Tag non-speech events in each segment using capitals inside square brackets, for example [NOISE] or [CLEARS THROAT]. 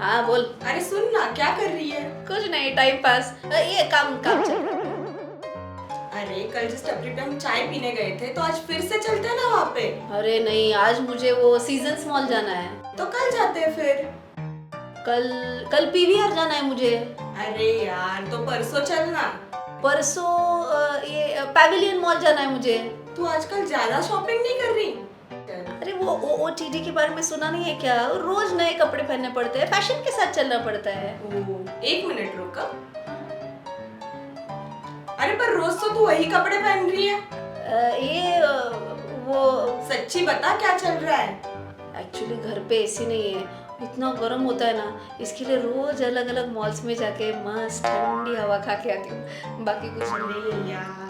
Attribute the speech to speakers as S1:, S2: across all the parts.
S1: हाँ बोल।
S2: अरे सुन ना क्या कर रही है?
S1: कुछ नहीं टाइम पास ये काम काम चल
S2: अरे कल जिस टपरी पे हम चाय पीने गए थे तो आज फिर से चलते हैं ना वहाँ पे?
S1: अरे नहीं आज मुझे वो सीज़न मॉल जाना है।
S2: तो कल जाते हैं फिर?
S1: कल कल पीवीआर जाना है मुझे।
S2: अरे यार तो परसों चलना।
S1: परसों ये पैविलियन मॉल जाना है मुझे।
S2: तू आजकल ज़्यादा शॉपिंग नहीं कर रही।
S1: अरे वो ओ ओ टी डी के बारे में सुना नहीं है क्या? रोज नए कपड़े पहनने पड़ते हैं फ़ैशन के साथ चलना पड़ता है।
S2: ओ, एक मिनट रुक। अरे पर रोज तो तू वही कपड़े पहन रही है।
S1: अ, ये अ, वो
S2: सच्ची बता क्या चल रहा है?
S1: एक्चुअली घर पे एसी नहीं है। इतना गर्म होता है ना इसके लिए रोज अलग अलग मॉल्स में जाके मस्त ठंडी हवा खा के आती हूँ। बाकी कुछ नहीं
S2: अरे यार।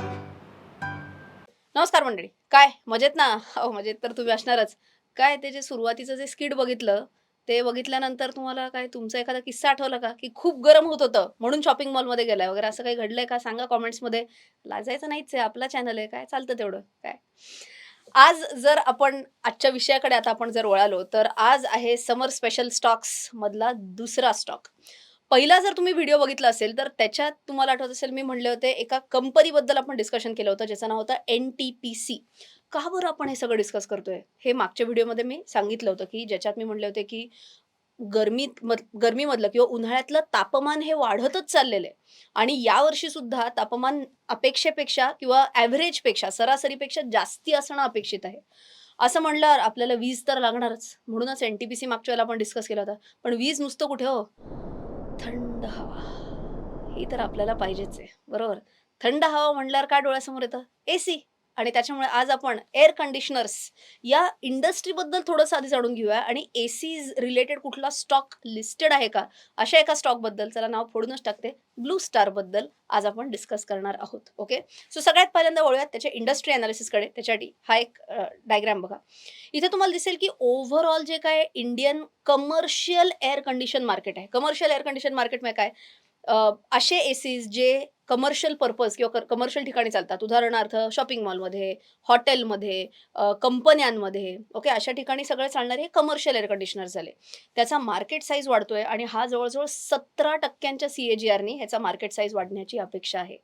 S1: नमस्कार मंडळी. काय? मजेत ना? हो मजेत तर तुम्ही असणारच. काय ते जे सुरुवातीचं जे स्किट बघितलं ते बघितल्यानंतर तुम्हाला काय तुमचा एखादा किस्सा आठवला का? की खूप गरम होत होतं म्हणून शॉपिंग मॉलमध्ये गेलाय वगैरे असं काही घडलंय का? सांगा कॉमेंट्समध्ये लाजायचं नाहीच आहे आपला चॅनल आहे. काय चालतं तेवढं? काय? आज जर आपण आजच्या विषयाकडे आता आपण जर वळालो तर आज आहे समर स्पेशल स्टॉक्स मधला दुसरा स्टॉक पहिला जर तुम्ही व्हिडिओ बघितला असेल तर त्याच्यात तुम्हाला आठवत असेल मी म्हणले होते एका कंपनीबद्दल आपण डिस्कशन केलं होतं ज्याचं नाव होतं एन टी पी सी का बरं आपण हे सगळं डिस्कस करतोय? हे मागच्या व्हिडिओमध्ये मी सांगितलं होतं की ज्याच्यात मी म्हणले होते की गरमीत मध गरमीमधलं किंवा उन्हाळ्यातलं तापमान हे वाढतच चाललेलं आहे. आणि यावर्षी सुद्धा तापमान अपेक्षेपेक्षा किंवा ॲव्हरेजपेक्षा सरासरीपेक्षा जास्ती असणं अपेक्षित आहे. असं म्हणल्यावर आपल्याला वीज तर लागणारच. म्हणूनच एन टी पी सी मागच्या वेळेला आपण डिस्कस केला होता. पण वीज नुसतं कुठे हो? थंड हवा. ही तर आपल्याला पाहिजेच आहे. बरोबर? थंड हवा म्हणल्यावर काय डोळ्यासमोर येतं? ए सी आणि त्याच्यामुळे आज आपण एअर कंडिशनर्स या इंडस्ट्रीबद्दल थोडंसं आधी जाणून घेऊया. आणि ए सी रिलेटेड कुठला स्टॉक लिस्टेड आहे का? अशा एका स्टॉकबद्दल त्याला नाव फोडूनच टाकते. ब्लू स्टारबद्दल आज आपण डिस्कस करणार आहोत. ओके सो सगळ्यात पहिल्यांदा वळूयात त्याच्या इंडस्ट्री अनालिसिसकडे त्याच्यासाठी हा एक डायग्राम बघा. इथे तुम्हाला दिसेल की ओव्हरऑल जे काय Indian commercial air condition market आहे. कमर्शियल एअर कंडिशन मार्केट म्हणजे काय? असे एसीज जे कमर्शियल पर्पज किंवा कमर्शियल ठिकाणी चालतात. उदाहरणार्थ शॉपिंग मॉलमध्ये हॉटेलमध्ये कंपन्यांमध्ये ओके अशा ठिकाणी सगळे चालणारे हे कमर्शियल एअर कंडिशनर झाले. त्याचा मार्केट साईज वाढतोय आणि हा जवळजवळ सतरा टक्क्यांच्या सी ए ह्याचा मार्केट साईज वाढण्याची अपेक्षा आहे.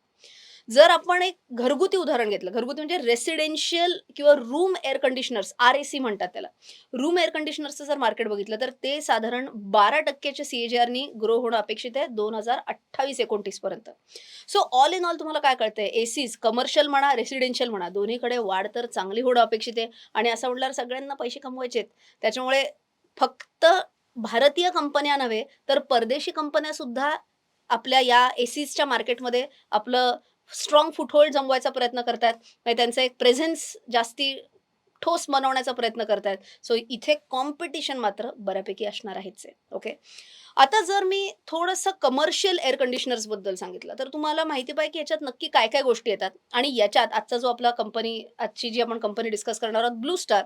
S1: जर आपण एक घरगुती उदाहरण घेतलं घरगुती म्हणजे रेसिडेन्शियल किंवा room air conditioners R A C म्हणतात त्याला. रूम एअर कंडिशनर्सचं जर मार्केट बघितलं तर ते साधारण बारा टक्क्याच्या सी ए जी आरनी ग्रो होणं अपेक्षित आहे दोन हजार अठ्ठावीस एकोणतीस पर्यंत. सो ऑल इन ऑल तुम्हाला काय कळतंय? एसीज कमर्शियल म्हणा रेसिडेन्शियल म्हणा दोन्हीकडे वाढ तर चांगली होणं अपेक्षित आहे. आणि असं म्हटल्यावर सगळ्यांना पैसे कमवायचे आहेत. त्याच्यामुळे फक्त भारतीय कंपन्या नव्हे तर परदेशी कंपन्या सुद्धा आपल्या या एसीजच्या मार्केटमध्ये आपलं स्ट्रॉंग फुटहोल्ड जमवायचा प्रयत्न करतात म्हणजे त्यांचं एक प्रेझेन्स जास्ती ठोस बनवण्याचा प्रयत्न करतायत. सो इथे कॉम्पिटिशन मात्र बऱ्यापैकी असणार आहेच आहे. ओके आता जर मी थोडंसं कमर्शियल एअर कंडिशनर्सबद्दल सांगितलं तर तुम्हाला माहिती पाहिजे की याच्यात नक्की काय काय गोष्टी येतात. आणि याच्यात आजचा जो आपला कंपनी आजची जी आपण कंपनी डिस्कस करणार आहोत ब्लू स्टार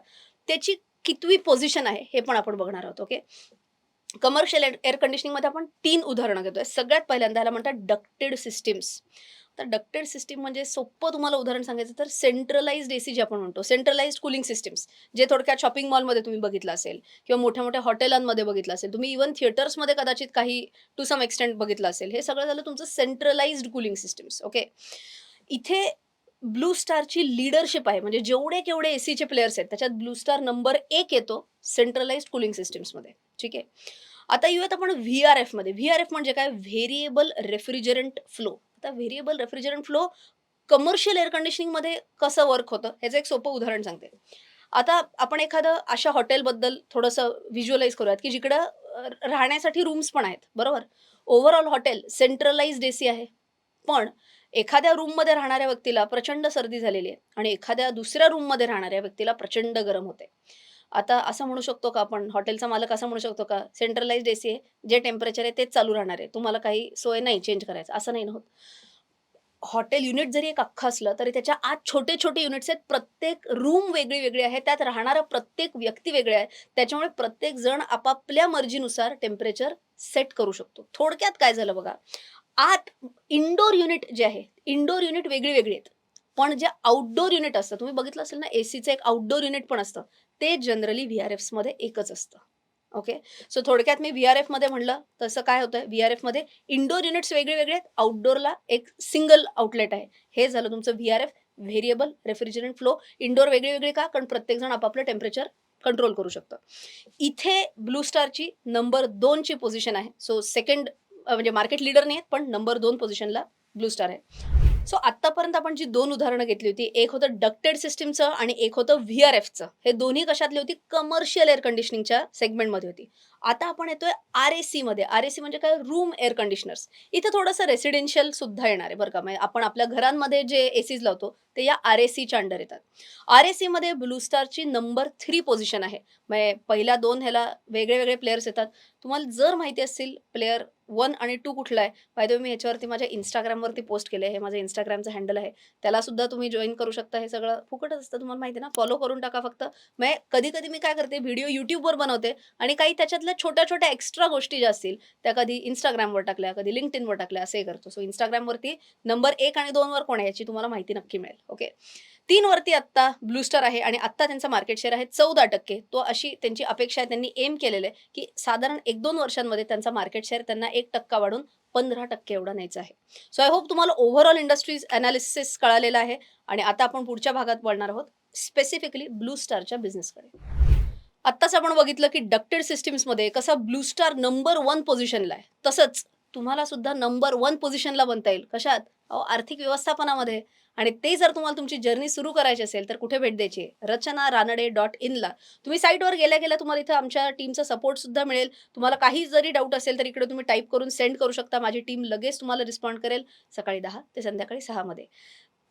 S1: त्याची कितवी पोझिशन आहे हे पण आपण बघणार आहोत. ओके कमर्शियल एअर कंडिशनिंगमध्ये आपण तीन उदाहरणं घेतोय. सगळ्यात पहिल्यांदा ह्याला म्हणतात डक्टेड सिस्टीम्स तर डक्टेड सिस्टीम म्हणजे सोपं तुम्हाला उदाहरण सांगायचं तर सेंट्रलाइज्ड एसी जे आपण म्हणतो सेंट्रलाइज्ड कूलिंग सिस्टीम्स जे थोडक्यात शॉपिंग मॉलमध्ये तुम्ही बघितलं असेल किंवा मोठ्या मोठ्या हॉटेलांमध्ये बघितलं असेल तुम्ही इव्हन थिएटर्समध्ये कदाचित काही टू सम एक्सटेंट बघितलं असेल हे सगळं झालं तुमचं सेंट्रलाइज्ड कूलिंग सिस्टीम्स ओके इथे ब्लू स्टारची लिडरशिप आहे म्हणजे जेवढे केवढे एसीचे प्लेयर्स आहेत त्याच्यात ब्लू स्टार नंबर एक येतो सेंट्रलाइज्ड कूलिंग सिस्टीम्समध्ये ठीक आहे? आता येऊयात आपण व्ही आर एफमध्ये व्ही आर एफ म्हणजे काय? व्हेरिएबल रेफ्रिजरंट फ्लो आता variable refrigerant flow commercial air कंडिशनिंगमध्ये कसं वर्क होतं? ह्याचं एक सोपं उदाहरण सांगते. आता आपण एखादं अशा हॉटेलबद्दल थोडंसं व्हिज्युअलाइज करूयात की जिकडं राहण्यासाठी रूम्स पण आहेत. बरोबर? ओव्हरऑल हॉटेल सेंट्रलाइज्ड एसी आहे. पण एखाद्या रूममध्ये राहणाऱ्या व्यक्तीला प्रचंड सर्दी झालेली आहे आणि एखाद्या दुसऱ्या रूममध्ये राहणाऱ्या व्यक्तीला प्रचंड गरम होते. आता असं म्हणू शकतो का आपण? हॉटेलचा मालक असं म्हणू शकतो का? सेंट्रलाइज्ड एसी आहे जे टेम्परेचर आहे तेच चालू राहणार आहे. तुम्हाला काही सोय नाही चेंज करायचं असं नाही ना होत. हॉटेल युनिट जरी एक अख्खं असलं तरी त्याच्या आत छोटे छोटे युनिट्स आहेत. प्रत्येक रूम वेगळी वेगळी आहे. त्यात राहणारा प्रत्येक व्यक्ती वेगळी आहे. त्याच्यामुळे प्रत्येक जण आपापल्या मर्जीनुसार टेम्परेचर सेट करू शकतो. थोडक्यात काय झालं बघा? आत इंडोर युनिट जे आहे इंडोर युनिट वेगळी वेगळी आहेत. पण जे आउटडोर युनिट असतं तुम्ही बघितलं असेल ना एसीचं एक आउटडोर युनिट पण असतं. ते जनरली व्ही आर एफमध्ये एकच असतं. ओके सो थोडक्यात मी व्ही आर एफमध्ये म्हणलं तसं काय होतं व्ही आर एफमध्ये इनडोर युनिट्स वेगळे वेगळे आहेत आउटडोअरला एक सिंगल आउटलेट आहे. हे झालं तुमचं V R F variable refrigerant flow indoor वेगळे वेगळे का? कारण प्रत्येकजण आपापलं टेम्परेचर कंट्रोल करू शकतं. इथे ब्लू स्टारची नंबर दोनची पोझिशन आहे. सो सेकंड म्हणजे मार्केट लिडर नाही आहेत पण नंबर दोन पोझिशनला ब्लू स्टार आहे. सो आत्तापर्यंत आपण जी दोन उदाहरणं घेतली होती एक होतं डक्टेड सिस्टीमचं आणि एक होतं व्ही आर एफचं हे दोन्ही कशातली होती? कमर्शियल एअर कंडिशनिंगच्या सेगमेंटमध्ये होती. आता आपण येतोय आर ए सीमध्ये आर ए सी म्हणजे काय? रूम एअर कंडिशनर्स इथे थोडंसं रेसिडेन्शियल सुद्धा येणार आहे बरं का. म्हणजे आपण आपल्या घरांमध्ये जे ए सीज लावतो ते या आर ए सीच्या अंडर येतात. आर ए सीमध्ये ब्लू स्टारची नंबर थ्री पोझिशन आहे. म्हणजे पहिल्या दोन ह्याला वेगळे वेगळे प्लेयर्स येतात. तुम्हाला जर माहिती असतील प्लेअर वन आणि टू कुठला आहे पाहिजे मी याच्यावरती माझ्या इंस्टाग्रामवरती पोस्ट केले हे माझं इंस्टाग्रामचं हँडल आहे. त्याला सुद्धा तुम्ही जॉईन करू शकता. हे सगळं फुकटच असतं. तुम्हाला माहिती ना फॉलो करून टाका फक्त. मग कधी कधी मी काय करते व्हिडिओ यूट्यूबवर बनवते आणि काही त्याच्यातल्या छोट्या छोट्या एक्स्ट्रा गोष्टी ज्या असतील त्या कधी इंस्टाग्रामवर टाकल्या कधी लिंक्डइनवर टाकल्या असे करतो. सो इंस्टाग्रामवरती नंबर एक आणि दोनवर कोण आहे याची तुम्हाला माहिती नक्की मिळेल. ओके तीन वरती आत्ता ब्लू स्टार आहे आणि आत्ता त्यांचा मार्केट शेअर आहे चौदा टक्के. तो अशी त्यांची अपेक्षा आहे त्यांनी एम केलेलं आहे की साधारण एक दोन वर्षांमध्ये त्यांचा मार्केट शेअर त्यांना एक टक्का वाढून पंधरा टक्के एवढा न्यायचा आहे. सो आय होप तुम्हाला ओव्हरऑल इंडस्ट्रीज अनालिसिस कळालेलं आहे आणि आता आपण पुढच्या भागात बोलणार आहोत स्पेसिफिकली ब्लू स्टारच्या बिझनेसकडे आत्ताच आपण बघितलं की डक्टेड सिस्टीम्समध्ये कसा ब्लू स्टार नंबर वन पोझिशनला आहे. तसंच तुम्हाला सुद्धा नंबर वन पोझिशनला बनता येईल. कशात? अहो आर्थिक व्यवस्थापनामध्ये. आणि ते जर तुम्हाला तुमची जर्नी सुरू करायची असेल तर कुठे भेट द्यायची? रचना रानडे डॉट इनला तुम्ही साईटवर गेल्या गेल्या तुम्हाला इथं आमच्या टीमचा सपोर्ट सुद्धा मिळेल. तुम्हाला काही जरी डाऊट असेल तर इकडे तुम्ही टाईप करून सेंड करू शकता. माझी टीम लगेच तुम्हाला रिस्पॉन्ड करेल सकाळी दहा ते संध्याकाळी सहामध्ये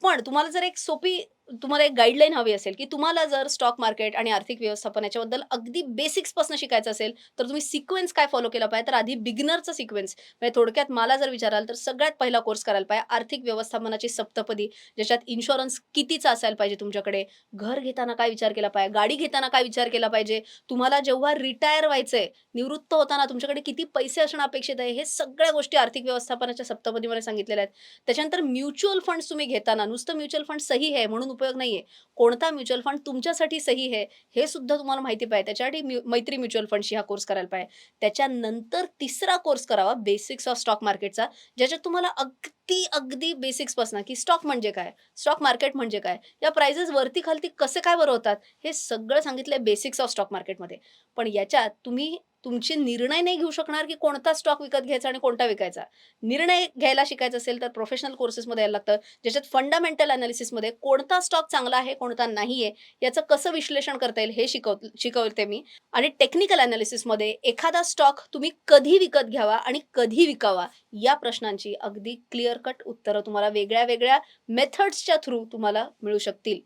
S1: पण तुम्हाला जर एक सोपी तुम्हाला एक गाईडलाईन हवी असेल की तुम्हाला जर स्टॉक मार्केट आणि आर्थिक व्यवस्थापन याच्याबद्दल अगदी बेसिक्सपासून शिकायचं असेल तर तुम्ही सिक्वेन्स काय फॉलो केला पाहिजे? तर आधी बिगिनरचं सिक्वेन्स म्हणजे थोडक्यात मला जर विचाराल तर सगळ्यात पहिला कोर्स करायला पाहिजे आर्थिक व्यवस्थापनाची सप्तपदी ज्याच्यात इन्शुरन्स कितीचा असायला पाहिजे तुमच्याकडे? घर घेताना काय विचार केला पाहिजे? गाडी घेताना काय विचार केला पाहिजे? तुम्हाला जेव्हा रिटायर व्हायचंय निवृत्त होताना तुमच्याकडे किती पैसे असणं अपेक्षित आहे? हे सगळ्या गोष्टी आर्थिक व्यवस्थापनाच्या सप्तपदीमध्ये सांगितलेल्या आहेत. त्याच्यानंतर म्युच्युअल फंड्स तुम्ही घेताना नुसतं म्युच्युअल फंड सही आहे म्हणून उपयोग नाहीये. कोणता म्युच्युअल फंड तुमच्यासाठी सही आहे हे सुद्धा तुम्हाला माहिती पाहिजे. त्याच्यासाठी म्यु- मैत्री म्युच्युअल फंडशी हा कोर्स करायला पाहिजे. त्याच्यानंतर तिसरा कोर्स करावा बेसिक्स ऑफ स्टॉक मार्केटचा ज्याच्यात तुम्हाला अगदी अगदी बेसिक्सपासून की स्टॉक म्हणजे काय? स्टॉक मार्केट म्हणजे काय? या प्राइजेस वरती खालती कसे काय बरं होतात? हे सगळं सांगितलंय बेसिक्स ऑफ स्टॉक मार्केटमध्ये पण याच्यात तुम्ही तुमचे निर्णय नाही घेऊ शकणार की कोणता स्टॉक विकत घ्यायचा आणि कोणता विकायचा. निर्णय घ्यायला शिकायचं असेल तर प्रोफेशनल कोर्सेसमध्ये यायला लागतं. ज्याच्यात फंडामेंटल अनालिसिसमध्ये कोणता स्टॉक चांगला आहे कोणता नाही आहे याचं कसं विश्लेषण करता येईल हे शिकव शिकवते मी. आणि टेक्निकल अनालिसिसमध्ये एखादा स्टॉक तुम्ही कधी विकत घ्यावा आणि कधी विकावा या प्रश्नांची अगदी क्लिअर सरकट उत्तरं तुम्हाला वेगळ्या वेगळ्या मेथड्सच्या थ्रू तुम्हाला मिळू शकतील.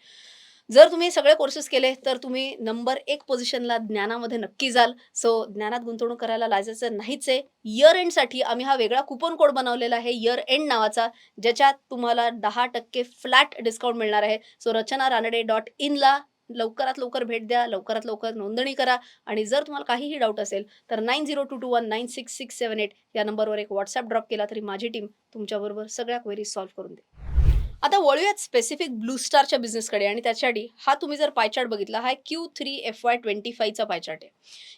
S1: जर तुम्ही सगळे कोर्सेस केले तर तुम्ही नंबर एक पोझिशनला ज्ञानामध्ये नक्की जाल. सो ज्ञानात गुंतवणूक करायला लाजायचं नाहीच आहे. इयर एंडसाठी आम्ही हा वेगळा कुपन कोड बनवलेला आहे इयर एंड नावाचा ज्याच्यात तुम्हाला दहा टक्के फ्लॅट डिस्काउंट मिळणार आहे. सो रचना रानडे डॉट इनला लवकरात लवकर भेट द्या लवकरात लवकर नोंदणी करा आणि जर तुम्हाला काहीही डाऊट असेल तर nine zero two two one nine six six seven eight या नंबरवर एक व्हॉट्सअप ड्रॉप केला तरी माझी टीम तुमच्याबरोबर सगळ्या क्वेरीज सॉल्व्ह करून दे आता वळूयात स्पेसिफिक ब्लू स्टारच्या बिझनेसकडे आणि त्याच्यासाठी हा तुम्ही जर पायचार्ट बघितला हा Q three F Y twenty फायचा pie chart आहे.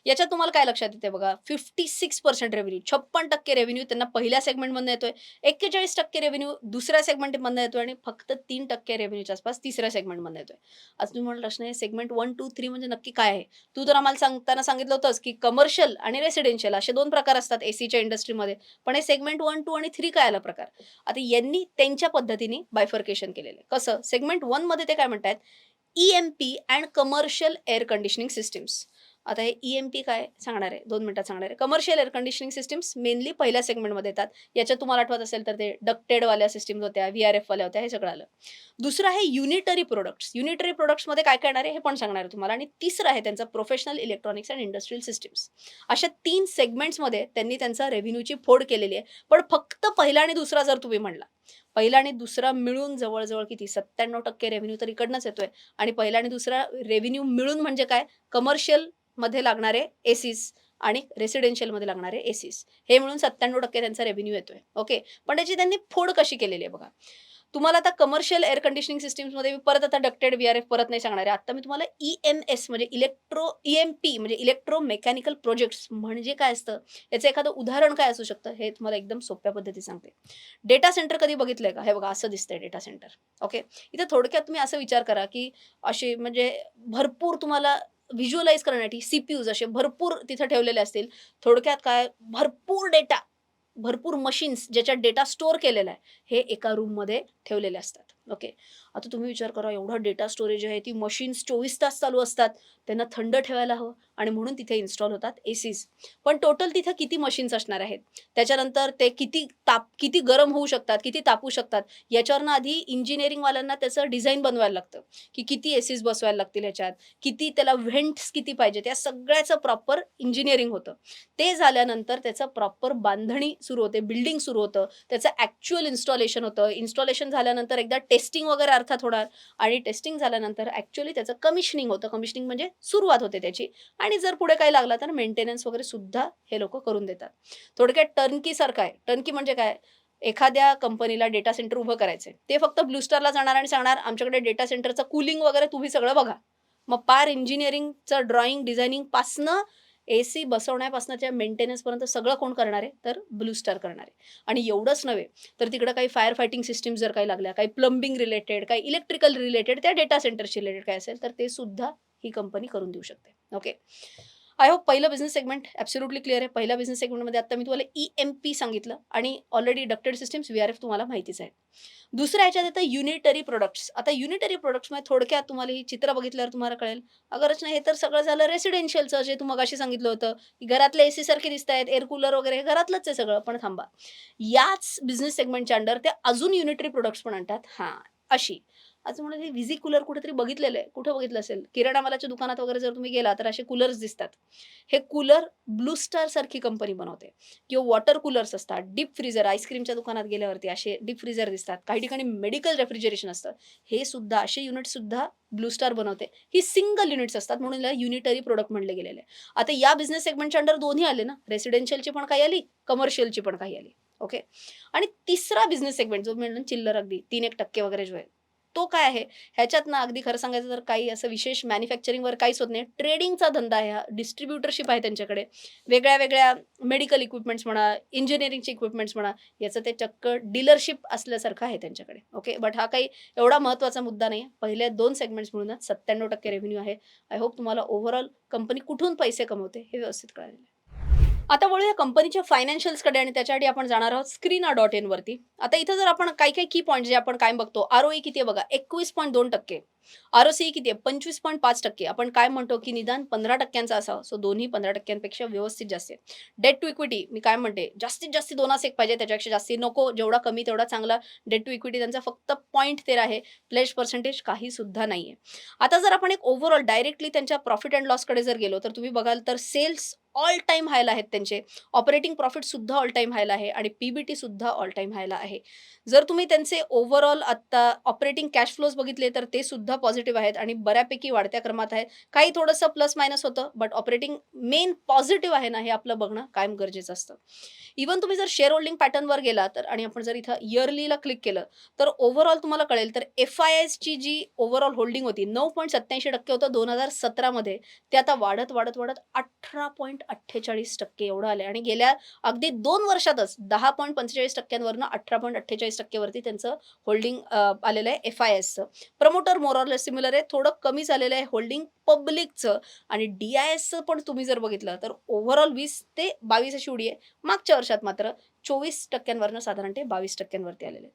S1: याच्यात तुम्हाला काय लक्षात येते बघा? फिफ्टी सिक्स पर्सेंट रेव्हेन्यू छप्पन टक्के रेव्हेन्यू त्यांना पहिल्या सेगमेंटमधून येतोय एक्केचाळीस टक्के रेव्हेन्यू दुसऱ्या सेगमेंटमधून येतोय आणि फक्त तीन टक्के रेव्हेन्यूच्या आसपास तिसऱ्या सेगमेंटमधून येतोय. आज तुम्ही म्हटलं असणार सेगमेंट वन टू थ्री म्हणजे नक्की काय आहे? तू तर आम्हाला सांगताना सांगितलं होतंस की कमर्शियल आणि रेसिडेन्शियल असे दोन प्रकार असतात एसीच्या इंडस्ट्रीमध्ये पण हे सेगमेंट वन टू आणि थ्री काय आला प्रकार? आता यांनी त्यांच्या पद्धतीने बायफर्केशन केलेलं आहे. कसं? सेगमेंट वनमध्ये ते काय म्हणतात E M P and commercial air conditioning systems आता हे ई एम पी काय सांगणार आहे? दोन मिनिटात सांगणार आहे. Commercial air conditioning systems mainly पहिल्या सेगमेंटमध्ये येतात. याच्यात तुम्हाला आठवत असेल तर ते डक्टेडवाल्या सिस्टीम्स होत्या व्ही आर एफवाल्या होत्या हे सगळं आलं. दुसरं आहे युनिटरी प्रोडक्ट्स युनिटरी प्रोडक्ट्समध्ये काय काय येणार आहे हे पण सांगणार आहे तुम्हाला. आणि तिसरं आहे त्यांचं professional electronics and industrial systems अशा तीन सेगमेंट्समध्ये त्यांनी त्यांचा रेव्हेन्यूची फोड केलेली आहे. पण फक्त पहिला आणि दुसरा जर तुम्ही म्हणला पहिला आणि दुसरा मिळून जवळजवळ किती? सत्त्याण्णव टक्के रेव्हेन्यू तर इकडनंच येतोय. आणि पहिला आणि दुसरा रेव्हेन्यू मिळून म्हणजे काय? कमर्शियल मध्ये लागणारे एसीस आणि रेसिडेन्शियलमध्ये लागणारे एसीस हे मिळून सत्त्याण्णव टक्के त्यांचा रेव्हेन्यू येतोय. ओके पण त्याची त्यांनी फोड कशी केलेली आहे बघा. तुम्हाला आता कमर्शियल एअर कंडिशनिंग सिस्टीम्समध्ये मी परत आता डक्टेड व्ही आर एफ परत नाही सांगणार आहे. आता मी तुम्हाला ई एम एस म्हणजे इलेक्ट्रो ई एम पी म्हणजे इलेक्ट्रो मेकॅनिकल प्रोजेक्ट्स म्हणजे काय असतं? याचं एखादं उदाहरण काय असू शकतं? हे तुम्हाला एकदम सोप्या पद्धती सांगते. डेटा सेंटर कधी बघितलंय का? हे बघा असं दिसतंय डेटा सेंटर ओके इथं थोडक्यात तुम्ही असं विचार करा की असे म्हणजे भरपूर तुम्हाला व्हिज्युअलाइज करण्यासाठी सीपीयूज असे भरपूर तिथे ठेवलेले असतील. थोडक्यात काय? भरपूर डेटा भरपूर मशीन्स ज्याच्यात डेटा स्टोअर केलेला आहे हे एका रूममध्ये ठेवलेले असतात. ओके आता तुम्ही विचार करा एवढा डेटा स्टोरेज आहे ती मशीन्स चोवीस तास चालू असतात. त्यांना थंड ठेवायला हवं आणि म्हणून तिथे इन्स्टॉल होतात एसीज पण टोटल तिथे किती मशीन्स असणार आहेत? त्याच्यानंतर ते किती ताप किती गरम होऊ शकतात किती तापू शकतात याच्यावरनं आधी इंजिनिअरिंगवाल्यांना त्याचं डिझाईन बनवायला लागतं. की किती एसीज बसवायला लागतील याच्यात किती त्याला व्हेंट्स किती पाहिजे त्या सगळ्याचं प्रॉपर इंजिनिअरिंग होतं. ते झाल्यानंतर त्याचं प्रॉपर बांधणी सुरू होते बिल्डिंग सुरू होतं त्याचं ॲक्च्युअल इन्स्टॉलेशन होतं. इन्स्टॉलेशन झाल्यानंतर एकदा टेस्टिंग वगैरे अर्थात होणार आणि टेस्टिंग झाल्यानंतर ॲक्च्युली त्याचं कमिशनिंग होतं. कमिशनिंग म्हणजे सुरुवात होते त्याची. आणि जर पुढे काही लागला तर मेंटेनन्स वगैरे सुद्धा हे लोक करून देतात. थोडक्यात टर्नकी सारखं आहे. टर्नकी म्हणजे काय? एखाद्या कंपनीला डेटा सेंटर उभं करायचंय. ते फक्त ब्लू स्टारला जाणार आणि सांगणार आमच्याकडे डेटा सेंटरचं कुलिंग वगैरे तुम्ही सगळं बघा. मग पार इंजिनिअरिंगचं ड्रॉइंग डिझायनिंग पासनं ए सी बसवण्यापासूनच्या मेंटेनन्सपर्यंत सगळं कोण करणार आहे? तर ब्लू स्टार करणार आहे. आणि एवढंच नव्हे तर तिकडं काही फायर फायटिंग सिस्टीम जर काही लागल्या काही प्लंबिंग रिलेटेड काही इलेक्ट्रिकल रिलेटेड त्या डेटा सेंटरशी रिलेटेड काय असेल तर ते सुद्धा ही कंपनी करून देऊ शकते. ओके आय होप पहिलं बिझनेस सेगमेंट ॲब्सोल्युटली क्लिअर आहे. पहिल्या बिझनेस सेगमेंटमध्ये आता मी तुम्हाला ई एम पी सांगितलं आणि already ducted systems V R F तुम्हाला माहितीच आहे. दुसऱ्या याच्यात येतं युनिटरी प्रोडक्ट्स आता युनिटरी प्रोडक्ट्समध्ये थोडक्यात तुम्हाला ही चित्र बघितल्यावर तुम्हाला कळेल. अगरच नाही हे तर सगळं झालं रेसिडेन्शियलचं जे तुम्हाला अशी सांगितलं होतं की घरातले ए सी सारखे दिसत आहेत एअर कूलर वगैरे हे घरातलंच आहे सगळं. पण थांबा. याच बिझनेस सेगमेंटच्या अंडर ते अजून युनिटरी प्रोडक्ट्स पण आणतात. हां अशी. आज म्हणून हे विझी कूलर कुठेतरी बघितलेलं आहे. कुठं बघितलं असेल? किराणा मालाच्या दुकानात वगैरे जर तुम्ही गेला तर असे कूलर्स दिसतात. हे कूलर ब्लू स्टार सारखी कंपनी बनवते. किंवा वॉटर कूलर्स असतात डीप फ्रीजर आईस्क्रीमच्या दुकानात गेल्यावरती असे डीप फ्रीजर दिसतात. काही ठिकाणी मेडिकल रेफ्रिजरेशन असतं. हे सुद्धा असे युनिट सुद्धा ब्लू स्टार बनवते. ही सिंगल युनिट्स असतात म्हणून याला युनिटरी प्रोडक्ट म्हणले गेलेले आता या बिझनेस सेगमेंटच्या अंडर दोन्ही आले ना? रेसिडेन्शियलची पण काही आली कमर्शियलची पण काही आली. ओके आणि तिसरा बिझनेस सेगमेंट जो म्हणून चिल्लर अगदी तीन एक टक्के वगैरे जो आहे तो काय आहे? ह्याच्यात ना अगदी खरं सांगायचं तर काही असं विशेष मॅन्युफॅक्चरिंगवर काहीच होत नाही. ट्रेडिंगचा धंदा आहे हा. डिस्ट्रीब्युटरशिप आहे त्यांच्याकडे. वेगळ्या वेगळ्या मेडिकल इक्विपमेंट्स म्हणा इंजिनिअरिंगचे इक्विपमेंट्स म्हणा याचं ते चक्क डीलरशिप असल्यासारखं आहे त्यांच्याकडे. ओके बट हा काही एवढा महत्त्वाचा मुद्दा नाही पहिल्या दोन सेगमेंट्स मिळूनच सत्त्याण्णव टक्के रेव्हेन्यू आहे. आय होप तुम्हाला ओव्हरऑल कंपनी कुठून पैसे कमवते हे व्यवस्थित कळालेलं आहे. आता वळूया कंपनीच्या फायनान्शियल्सकडे आणि त्याच्यासाठी आपण जाणार आहोत स्क्रीना डॉट इन वरती. आता इथं जर आपण काही काही की पॉईंट जे आपण कायम बघतो आर ओ किती आहे बघा? एकवीस पॉईंट दोन टक्के. आर ओ सी किती आहे? पंचवीस पॉईंट पाच टक्के. आपण काय म्हणतो की निदान पंधरा टक्क्यांचा असावं. सो दोन्ही पंधरा टक्क्यांपेक्षा व्यवस्थित जास्त आहे. डेट टू इक्विटी मी काय म्हणते? जास्तीत जास्त दोनास एक पाहिजे त्याच्यापेक्षा जास्ती नको. जेवढा कमी तेवढा चांगला डेट टू इक्विटी त्यांचा फक्त पॉईंट तेरा आहे. प्लेज पर्सेंटेज काही सुद्धा नाही आहे आता जर आपण एक ओव्हरऑल डायरेक्टली त्यांच्या प्रॉफिट अँड लॉसकडे जर गेलो तर तुम्ही बघाल तर सेल्स ऑल टाईम हायला आहेत त्यांचे. ऑपरेटिंग प्रॉफिट सुद्धा ऑल टाईम हायला आहे आणि पीबीटी सुद्धा ऑल टाईम हायला आहे. जर तुम्ही त्यांचे ओव्हरऑल आत्ता ऑपरेटिंग कॅश फ्लोज बघितले तर ते सुद्धा पॉझिटिव्ह आहेत आणि बऱ्यापैकी वाढत्या क्रमात आहेत. काही थोडंसं प्लस मायनस होतं बट ऑपरेटिंग मेन पॉझिटिव्ह आहे ना हे आपलं बघणं कायम गरजेचं असतं. इव्हन तुम्ही जर शेअर होल्डिंग पॅटर्नवर गेला तर आणि आपण जर इथं इयरलीला क्लिक केलं तर ओव्हरऑल तुम्हाला कळेल तर एफ आय एसची जी ओव्हरऑल होल्डिंग होती नऊ पॉईंट सत्याऐंशी टक्के होतं दोन हजार सतरामध्ये. ते आता वाढत वाढत वाढत अठरा पॉईंट अठ्ठेचाळीस टक्के एवढं आले आणि गेल्या अगदी दोन वर्षातच दहा पॉईंट पंचेचाळीस टक्क्यांवरनं अठरा पॉईंट अठ्ठेचाळीस टक्केवरती त्यांचं होल्डिंग आलेलं आहे एफ आय एसचं प्रमोटर मोरॉल सिमिलर आहे. थोडं कमी झालेलं आहे होल्डिंग पब्लिकचं आणि डी आय एसचं पण तुम्ही जर बघितलं तर ओव्हरऑल वीस ते बावीस अशी उडी आहे. मागच्या वर्षात मात्र चोवीस टक्क्यांवरनं साधारण ते बावीस टक्क्यांवरती आलेले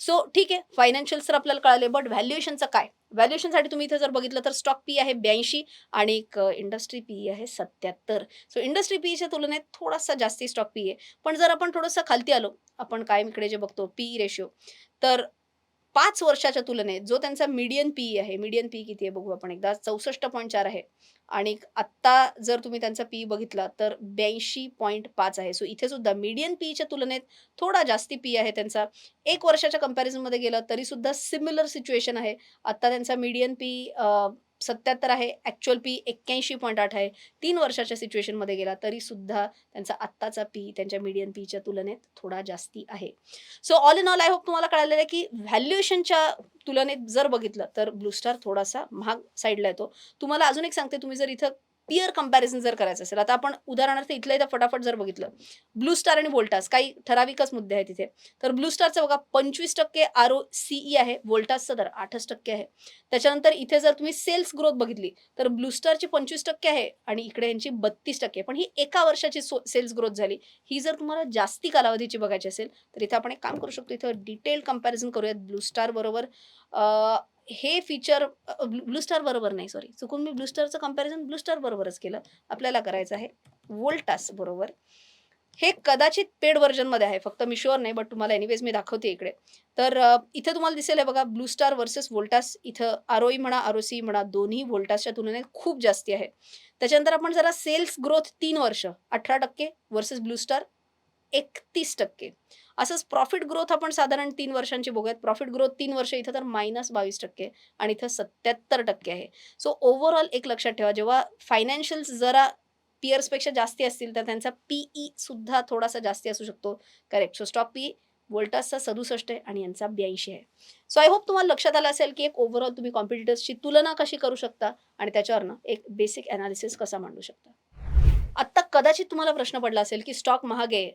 S1: सो ठीक आहे. फायनान्शियल्स तर आपल्याला कळाले बट व्हॅल्युएशनचं काय? व्हॅल्युएशनसाठी तुम्ही इथं जर बघितलं तर स्टॉक पी आहे ब्याऐंशी आणि इंडस्ट्री पी आहे सत्याहत्तर. सो इंडस्ट्री पीच्या तुलनेत थोडासा जास्ती स्टॉक पी आहे. पण जर आपण थोडंसं खालती आलो आपण कायम इकडे जे बघतो पी रेशिओ तर पाच वर्षाच्या तुलनेत जो त्यांचा मीडियन पी आहे मीडियन पी किती आहे बघू आपण एकदा. चौसष्ट पॉईंट चार आहे. आणि आत्ता जर तुम्ही त्यांचा पी बघितला तर ब्याऐंशी पॉईंट पाच आहे. सो इथे सुद्धा मीडियन पीच्या तुलनेत थोडा जास्ती पी आहे त्यांचा. एक वर्षाच्या कम्पॅरिझनमध्ये गेलं तरी सुद्धा सिमिलर सिच्युएशन आहे. आत्ता त्यांचा मीडियन पी सत्याहत्तर आहे ॲक्च्युअल पी एक्क्याऐंशी पॉईंट आठ आहे. तीन वर्षाच्या सिच्युएशनमध्ये गेला तरीसुद्धा त्यांचा आत्ताचा पी त्यांच्या मीडियन पीच्या तुलनेत थोडा जास्ती आहे. So all in all I hope तुम्हाला कळालेलं आहे की व्हॅल्युएशनच्या तुलनेत जर बघितलं तर ब्लू स्टार थोडासा महाग साईडला येतो. तुम्हाला अजून एक सांगते तुम्ही जर इथं पिअर कंपॅरिझन जर करायचं असेल आता आपण उदाहरणार्थ इथल्या इथं फटाफट जर बघितलं ब्लू स्टार आणि वोल्टास काही ठराविकच मुद्दे आहेत तिथे तर ब्लू स्टारचं बघा पंचवीस टक्के आर ओ सीई आहे वोल्टासचं दर आठच टक्के आहे. त्याच्यानंतर इथे जर तुम्ही सेल्स ग्रोथ बघितली तर ब्लू स्टारची पंचवीस टक्के आहे आणि इकडे यांची बत्तीस टक्के पण ही एका वर्षाची सेल्स ग्रोथ झाली. ही जर तुम्हाला जास्ती कालावधीची बघायची असेल तर इथे आपण एक काम करू शकतो इथं डिटेल कंपॅरिझन करूयात ब्लू स्टार बरोबर. हे फीचर ब्लू स्टार बरोबर नाही सॉरी चुकून मी ब्लू स्टारचं कंपॅरिझन ब्लू स्टार बरोबरच केलं. आपल्याला करायचं आहे. वोल्टास बरोबर. हे कदाचित पेड व्हर्जनमध्ये आहे. फक्त मी शुअर नाही बट तुम्हाला एनिवेज मी दाखवते इकडे. तर इथे तुम्हाला दिसेल आहे बघा ब्लू स्टार वर्सेस वोल्टास इथं आरोई म्हणा आरोसी म्हणा दोन्ही वोल्टासच्या तुलनेत खूप जास्ती आहे. त्याच्यानंतर आपण जरा सेल्स ग्रोथ तीन वर्ष अठरा टक्के वर्सेस ब्लू स्टार एकतीस टक्के. असंच प्रॉफिट ग्रोथ आपण साधारण तीन वर्षांची बघूयात. प्रॉफिट ग्रोथ तीन वर्ष इथं तर मायनस बावीस टक्के आणि इथं सत्याहत्तर टक्के आहे. सो ओव्हरऑल एक लक्षात ठेवा जेव्हा फायनान्शियल्स जरा पियर्सपेक्षा जास्ती असतील तर त्यांचा पीई सुद्धा थोडासा जास्ती असू शकतो. करेक्ट सो स्टॉप पी वोल्टासचा सदुसष्ट आहे आणि यांचा ब्याऐंशी आहे. सो आय होप तुम्हाला लक्षात आलं असेल की एक ओव्हरऑल तुम्ही कॉम्पिटिटर्सची तुलना कशी करू शकता आणि त्याच्यावरनं एक बेसिक अनालिसिस कसा मांडू शकता. आत्ता कदाचित तुम्हाला प्रश्न पडला असेल की स्टॉक महाग आहे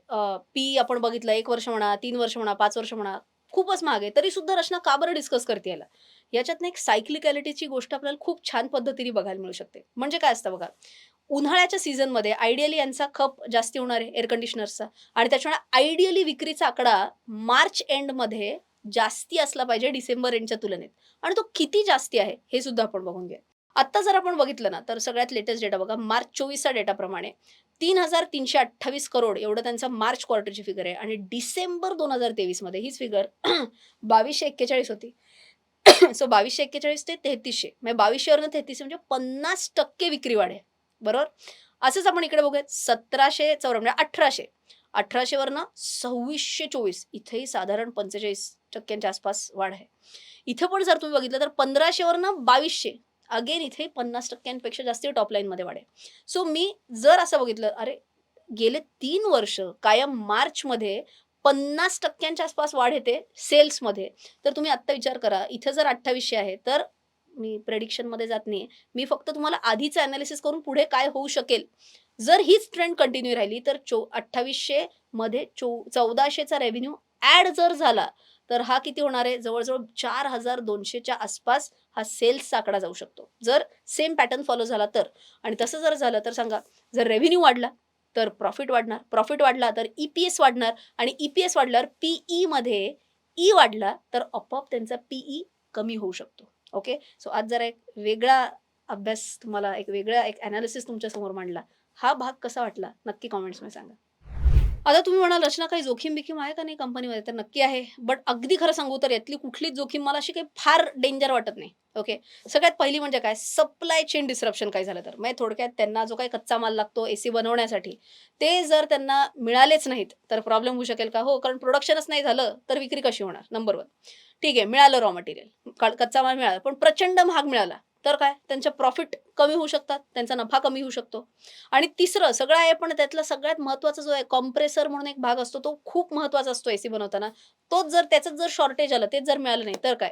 S1: पी आपण बघितलं एक वर्ष म्हणा तीन वर्ष म्हणा पाच वर्ष म्हणा खूपच महाग. आहे तरी सुद्धा रचना का बरं डिस्कस करते याला? याच्यातनं एक सायक्लिकॅलिटीची गोष्ट आपल्याला खूप छान पद्धतीने बघायला मिळू शकते. म्हणजे काय असतं बघा? उन्हाळ्याच्या सीझनमध्ये आयडियली यांचा खप जास्ती होणार आहे एअर कंडिशनरचा आणि त्याच्यामुळे आयडियली विक्रीचा आकडा मार्च एंडमध्ये जास्ती असला पाहिजे डिसेंबर एंडच्या तुलनेत. आणि तो किती जास्ती आहे हे सुद्धा आपण बघून घ्या. आत्ता जर आपण बघितलं ना तर सगळ्यात लेटेस्ट डेटा बघा मार्च चोवीसच्या डेटाप्रमाणे तीन हजार तीनशे अठ्ठावीस करोड एवढं त्यांचा मार्च क्वार्टरची फिगर आहे. आणि डिसेंबर दोन हजार तेवीसमध्ये हीच फिगर [CLEARS THROAT] बावीसशे एक्केचाळीस होती. [CLEARS THROAT] सो बावीसशे एक्केचाळीस ते तेहतीसशे. म्हणजे बावीसशेवरनं तेहतीसशे म्हणजे पन्नास टक्के विक्री वाढ आहे. बरोबर? असंच आपण इकडे बघूयात. सतराशे चौऱ्या म्हणजे अठराशे. अठराशेवरनं सव्वीसशे चोवीस. इथेही साधारण पंचेचाळीस टक्क्यांच्या आसपास वाढ आहे. इथं पण जर तुम्ही बघितलं तर पंधराशेवरनं बावीसशे. अगेन इथे पन्नास टक्क्यांपेक्षा जास्त टॉप लाईनमध्ये वाढ आहे सो मी जर असं बघितलं अरे गेले तीन वर्ष कायम मार्चमध्ये पन्नास टक्क्यांच्या आसपास वाढ येते सेल्समध्ये. तर तुम्ही आत्ता विचार करा इथं जर अठ्ठावीसशे आहे तर मी प्रेडिक्शनमध्ये जात नाही. मी फक्त तुम्हाला आधीचं अनालिसिस करून पुढे काय होऊ शकेल. जर हीच ट्रेंड कंटिन्यू राहिली तर चो अठ्ठावीसशे मध्ये चो चौदाशेचा रेव्हेन्यू ॲड जर झाला तर हा किती होणार आहे? जवळजवळ चार हजार दोनशेच्या आसपास हा सेल्सचा आकडा जाऊ शकतो. जर सेम पॅटर्न फॉलो झाला तर. आणि तसं जर झालं तर सांगा जर रेव्हेन्यू वाढला तर प्रॉफिट वाढणार. प्रॉफिट वाढला तर ई पी एस वाढणार. आणि ई पी एस वाढल्यावर पीई मध्ये ई वाढला तर आपोआप त्यांचा पीई कमी होऊ शकतो. ओके सो आज जरा एक वेगळा अभ्यास तुम्हाला एक वेगळा एक अनालिसिस तुमच्यासमोर मांडला. हा भाग कसा वाटला? नक्की कॉमेंट्समध्ये सांगा. आता तुम्ही म्हणाल रचना काही जोखीम बिखीम आहे का नाही कंपनीमध्ये तर नक्की आहे. बट अगदी खरं सांगू तर यातली कुठलीच जोखीम मला अशी काही फार डेंजर वाटत नाही. ओके सगळ्यात पहिली म्हणजे काय? सप्लाय चेन डिस्रप्शन काय झालं तर? म्हणजे थोडक्यात त्यांना जो काही कच्चा माल लागतो एसी बनवण्यासाठी ते जर त्यांना मिळालेच नाहीत तर प्रॉब्लेम होऊ शकेल का? हो कारण प्रोडक्शनच नाही झालं तर विक्री कशी होणार? नंबर वन ठीक आहे मिळालं रॉ मटेरियल कच्चा माल मिळाला पण प्रचंड महाग मिळाला. तर काय? त्यांच्या प्रॉफिट कमी होऊ शकतात त्यांचा नफा कमी होऊ शकतो. आणि तिसरं सगळं आहे पण त्यातला सगळ्यात महत्त्वाचा जो आहे कॉम्प्रेसर म्हणून एक भाग असतो तो खूप महत्त्वाचा असतो एसी बनवताना. तोच जर त्याचं जर शॉर्टेज आलं तेच जर मिळालं नाही तर काय?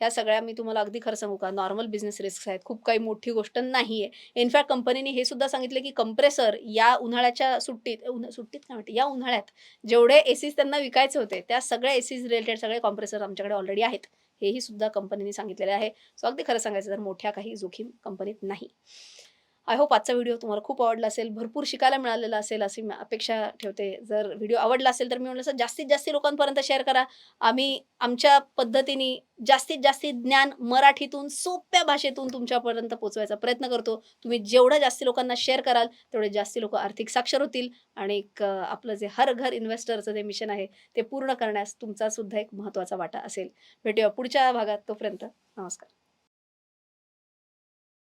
S1: ह्या सगळ्या मी तुम्हाला अगदी खरं सांगू का? नॉर्मल बिझनेस रिस्क आहेत. खूप काही मोठी गोष्ट नाही आहे इनफॅक्ट कंपनीने हे सुद्धा सांगितलं की कंप्रेसर या उन्हाळ्याच्या सुट्टीत उन्हा सुट्टीत काय म्हणते? या उन्हाळ्यात जेवढे एसीज त्यांना विकायचे होते त्या सगळ्या एसीज रिलेटेड सगळे कॉम्प्रेसर आमच्याकडे ऑलरेडी आहेत. हेही सुद्धा कंपनीने सांगितलेले आहे. सो अगदी खरं सांगायचं तर मोठ्या काही जोखीम कंपनीत नाही. आय होप आजचा व्हिडिओ तुम्हाला खूप आवडला असेल भरपूर शिकायला मिळालेला असेल अशी मी अपेक्षा ठेवते. जर व्हिडिओ आवडला असेल तर मी म्हणलं असं जास्तीत जास्त लोकांपर्यंत शेअर करा. आम्ही आमच्या पद्धतीने जास्तीत जास्त ज्ञान मराठीतून सोप्या भाषेतून तुमच्यापर्यंत पोहोचवायचा प्रयत्न करतो. तुम्ही जेवढं जास्ती लोकांना शेअर कराल तेवढे जास्ती लोक आर्थिक साक्षर होतील आणि एक आपलं जे हर घर इन्व्हेस्टरचं जे मिशन आहे ते पूर्ण करण्यास तुमचा सुद्धा एक महत्त्वाचा वाटा असेल. भेटूया पुढच्या भागात तोपर्यंत. नमस्कार.